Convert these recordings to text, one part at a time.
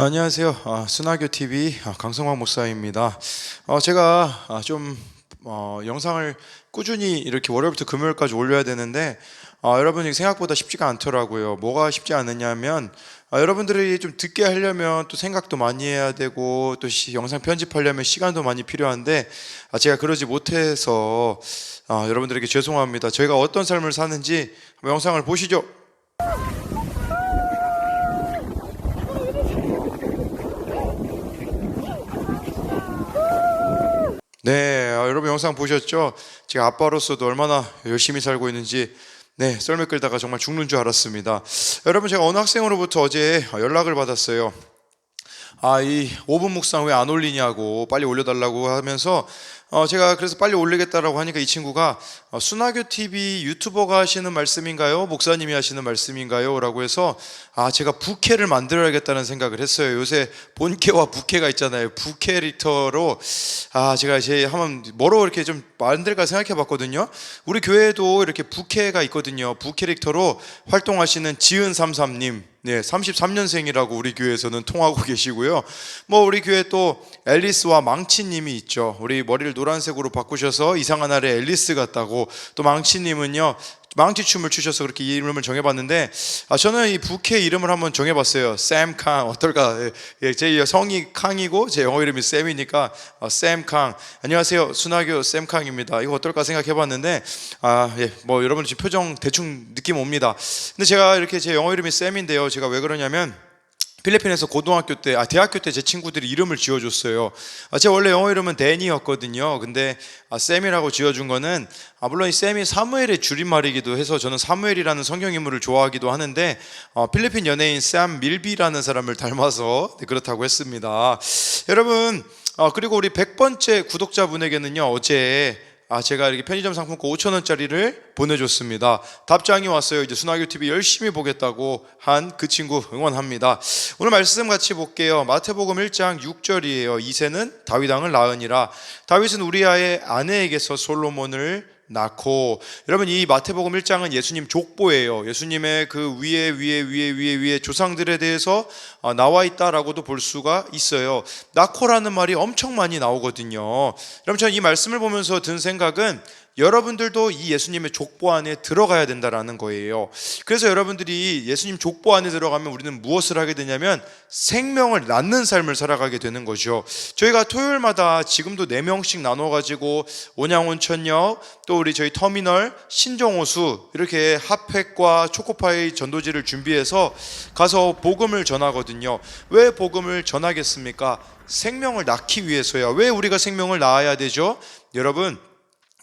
안녕하세요. 아, 순화교 TV 아, 강성광 목사입니다. 어, 제가 아, 좀 어, 영상을 꾸준히 이렇게 월요일부터 금요일까지 올려야 되는데 아, 여러분이 생각보다 쉽지가 않더라고요. 뭐가 쉽지 않느냐면 아, 여러분들이 좀 듣게 하려면 또 생각도 많이 해야 되고 또 시- 영상 편집하려면 시간도 많이 필요한데 아, 제가 그러지 못해서 아, 여러분들에게 죄송합니다. 저희가 어떤 삶을 사는지 영상을 보시죠. 네, 아, 여러분 영상 보셨죠? 제가 아빠로서도 얼마나 열심히 살고 있는지 네, 썰매 끌다가 정말 죽는 줄 알았습니다. 여러분 제가 어느 학생으로부터 어제 연락을 받았어요. 아, 이 5분 묵상 왜 안 올리냐고 빨리 올려달라고 하면서 어, 제가 그래서 빨리 올리겠다라고 하니까 이 친구가 어, 순화교 TV 유튜버가 하시는 말씀인가요? 목사님이 하시는 말씀인가요? 라고 해서 아, 제가 부캐를 만들어야겠다는 생각을 했어요. 요새 본캐와 부캐가 있잖아요. 부캐릭터로 아, 제가 이제 한번 뭐로 이렇게 좀 만들까 생각해 봤거든요. 우리 교회에도 이렇게 부캐가 있거든요. 부캐릭터로 활동하시는 지은33님. 네, 33년생이라고 우리 교회에서는 통하고 계시고요. 뭐 우리 교회 또 앨리스와 망치님이 있죠. 우리 머리를 노란색으로 바꾸셔서 이상한 날에 앨리스 같다고 또 망치님은요. 망치 춤을 추셔서 그렇게 이름을 정해봤는데 아, 저는 이 부캐 이름을 한번 정해봤어요. 샘캉 어떨까? 예, 예, 제 성이 캉이고 제 영어 이름이 샘이니까 어, 샘 캉. 안녕하세요, 순하교 샘 캉입니다. 이거 어떨까 생각해봤는데 아, 예, 뭐 여러분 지금 표정 대충 느낌 옵니다. 근데 제가 이렇게 제 영어 이름이 샘인데요. 제가 왜 그러냐면 필리핀에서 고등학교 때, 아, 대학교 때 제 친구들이 이름을 지어줬어요. 아, 제 원래 영어 이름은 데니였거든요. 근데 아, 샘이라고 지어준 거는, 아, 물론 이 샘이 사무엘의 줄임말이기도 해서 저는 사무엘이라는 성경 인물을 좋아하기도 하는데, 어, 필리핀 연예인 샘 밀비라는 사람을 닮아서 네, 그렇다고 했습니다. 여러분, 어, 그리고 우리 100번째 구독자분에게는요, 어제 아, 제가 이렇게 편의점 상품권 5천 원짜리를 보내줬습니다. 답장이 왔어요. 이제 순화교 TV 열심히 보겠다고 한 그 친구 응원합니다. 오늘 말씀 같이 볼게요. 마태복음 1장 6절이에요. 이세는 다윗 왕을 낳으니라. 다윗은 우리아의 아내에게서 솔로몬을 낳고 여러분 이 마태복음 1장은 예수님 족보예요. 예수님의 그 위에 위에 위에 위에 위에 조상들에 대해서 어, 나와 있다라고도 볼 수가 있어요. 낳고라는 말이 엄청 많이 나오거든요. 여러분 저는 이 말씀을 보면서 든 생각은 여러분들도 이 예수님의 족보 안에 들어가야 된다라는 거예요. 그래서 여러분들이 예수님 족보 안에 들어가면 우리는 무엇을 하게 되냐면 생명을 낳는 삶을 살아가게 되는 거죠. 저희가 토요일마다 지금도 4명씩 나눠가지고 온양온천역 또 우리 저희 터미널 신정호수 이렇게 핫팩과 초코파이 전도지를 준비해서 가서 복음을 전하거든요. 왜 복음을 전하겠습니까? 생명을 낳기 위해서야. 왜 우리가 생명을 낳아야 되죠? 여러분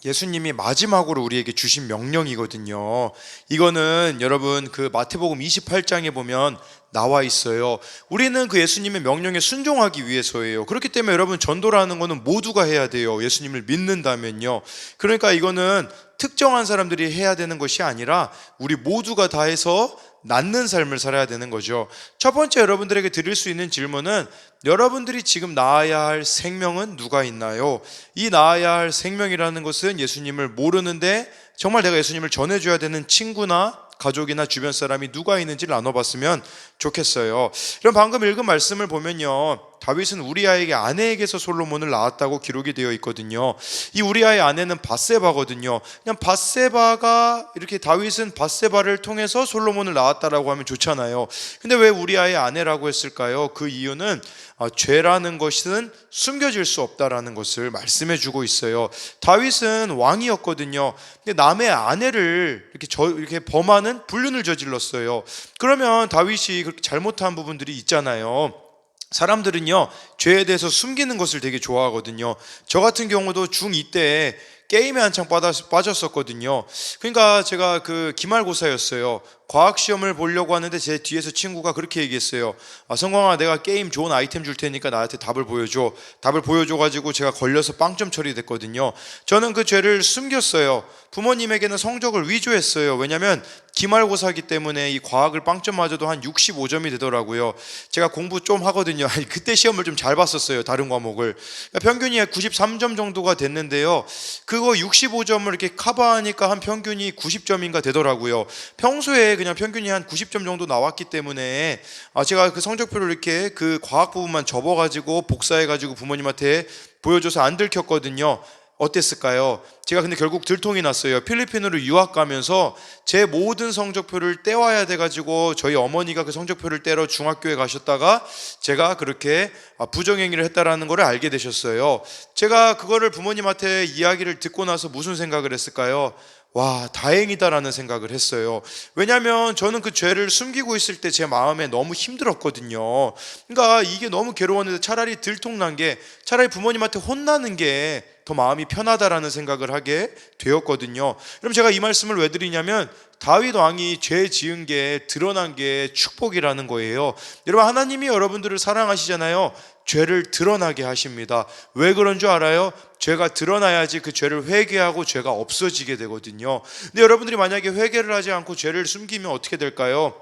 예수님이 마지막으로 우리에게 주신 명령이거든요. 이거는 여러분 그 마태복음 28장에 보면 나와 있어요. 우리는 그 예수님의 명령에 순종하기 위해서예요. 그렇기 때문에 여러분 전도라는 거는 모두가 해야 돼요. 예수님을 믿는다면요. 그러니까 이거는 특정한 사람들이 해야 되는 것이 아니라 우리 모두가 다 해서 낳는 삶을 살아야 되는 거죠. 첫 번째 여러분들에게 드릴 수 있는 질문은 여러분들이 지금 낳아야 할 생명은 누가 있나요? 이 낳아야 할 생명이라는 것은 예수님을 모르는데 정말 내가 예수님을 전해줘야 되는 친구나 가족이나 주변 사람이 누가 있는지를 나눠봤으면 좋겠어요. 그럼 방금 읽은 말씀을 보면요. 다윗은 우리아에게 아내에게서 솔로몬을 낳았다고 기록이 되어 있거든요. 이 우리아의 아내는 바세바거든요. 그냥 바세바가 이렇게 다윗은 바세바를 통해서 솔로몬을 낳았다라고 하면 좋잖아요. 근데 왜 우리아의 아내라고 했을까요? 그 이유는 아, 죄라는 것은 숨겨질 수 없다라는 것을 말씀해 주고 있어요. 다윗은 왕이었거든요. 근데 남의 아내를 이렇게 저 이렇게 범하는 불륜을 저질렀어요. 그러면 다윗이 그렇게 잘못한 부분들이 있잖아요. 사람들은요 죄에 대해서 숨기는 것을 되게 좋아하거든요. 저 같은 경우도 중2 때 게임에 한창 빠졌- 빠졌었거든요. 그러니까 제가 그 기말고사였어요. 과학 시험을 보려고 하는데 제 뒤에서 친구가 그렇게 얘기했어요. 아, 성광아, 내가 게임 좋은 아이템 줄 테니까 나한테 답을 보여줘. 답을 보여줘가지고 제가 걸려서 빵점 처리됐거든요. 저는 그 죄를 숨겼어요. 부모님에게는 성적을 위조했어요. 왜냐하면 기말고사기 때문에 이 과학을 빵점 맞아도 한 65점이 되더라고요. 제가 공부 좀 하거든요. 그때 시험을 좀 잘 봤었어요. 다른 과목을. 그러니까 평균이 93점 정도가 됐는데요. 그거 65점을 이렇게 커버하니까 한 평균이 90점인가 되더라고요. 평소에 그냥 평균이 한 90점 정도 나왔기 때문에 아, 제가 그 성적표를 이렇게 그 과학 부분만 접어가지고 복사해가지고 부모님한테 보여줘서 안 들켰거든요. 어땠을까요? 제가 근데 결국 들통이 났어요. 필리핀으로 유학 가면서 제 모든 성적표를 떼와야 돼가지고 저희 어머니가 그 성적표를 떼러 중학교에 가셨다가 제가 그렇게 아, 부정행위를 했다라는 것을 알게 되셨어요. 제가 그거를 부모님한테 이야기를 듣고 나서 무슨 생각을 했을까요? 와, 다행이다라는 생각을 했어요. 왜냐하면 저는 그 죄를 숨기고 있을 때 제 마음에 너무 힘들었거든요. 그러니까 이게 너무 괴로웠는데 차라리 들통난 게 차라리 부모님한테 혼나는 게 더 마음이 편하다라는 생각을 하게 되었거든요. 그럼 제가 이 말씀을 왜 드리냐면 다윗 왕이 죄 지은 게 드러난 게 축복이라는 거예요. 여러분 하나님이 여러분들을 사랑하시잖아요. 죄를 드러나게 하십니다. 왜 그런 줄 알아요? 죄가 드러나야지 그 죄를 회개하고 죄가 없어지게 되거든요. 근데 여러분들이 만약에 회개를 하지 않고 죄를 숨기면 어떻게 될까요?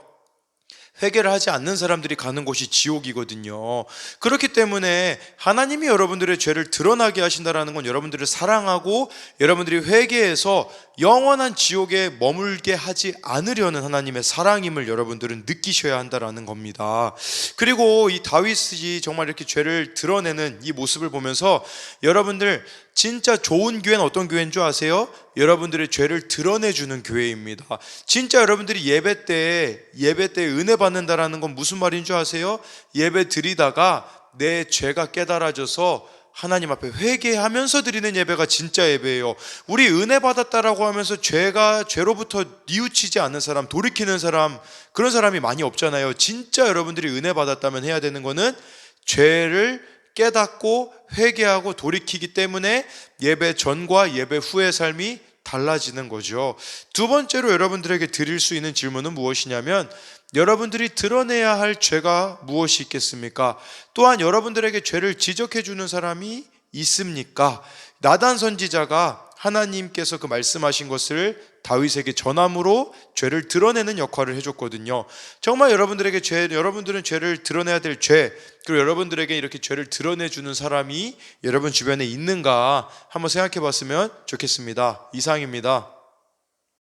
회개를 하지 않는 사람들이 가는 곳이 지옥이거든요. 그렇기 때문에 하나님이 여러분들의 죄를 드러나게 하신다라는 건 여러분들을 사랑하고 여러분들이 회개해서 영원한 지옥에 머물게 하지 않으려는 하나님의 사랑임을 여러분들은 느끼셔야 한다라는 겁니다. 그리고 이 다윗이 정말 이렇게 죄를 드러내는 이 모습을 보면서 여러분들 진짜 좋은 교회는 어떤 교회인 줄 아세요? 여러분들의 죄를 드러내주는 교회입니다. 진짜 여러분들이 예배 때 예배 때 은혜 받는다라는 건 무슨 말인 줄 아세요? 예배 드리다가 내 죄가 깨달아져서 하나님 앞에 회개하면서 드리는 예배가 진짜 예배예요. 우리 은혜 받았다라고 하면서 죄가 죄로부터 뉘우치지 않는 사람, 돌이키는 사람 그런 사람이 많이 없잖아요. 진짜 여러분들이 은혜 받았다면 해야 되는 거는 죄를 깨닫고 회개하고 돌이키기 때문에 예배 전과 예배 후의 삶이 달라지는 거죠. 두 번째로 여러분들에게 드릴 수 있는 질문은 무엇이냐면 여러분들이 드러내야 할 죄가 무엇이 있겠습니까? 또한 여러분들에게 죄를 지적해 주는 사람이 있습니까? 나단 선지자가 하나님께서 그 말씀하신 것을 다윗에게 전함으로 죄를 드러내는 역할을 해줬거든요. 정말 여러분들에게 죄, 여러분들은 죄를 드러내야 될 죄, 그리고 여러분들에게 이렇게 죄를 드러내주는 사람이 여러분 주변에 있는가 한번 생각해 봤으면 좋겠습니다. 이상입니다.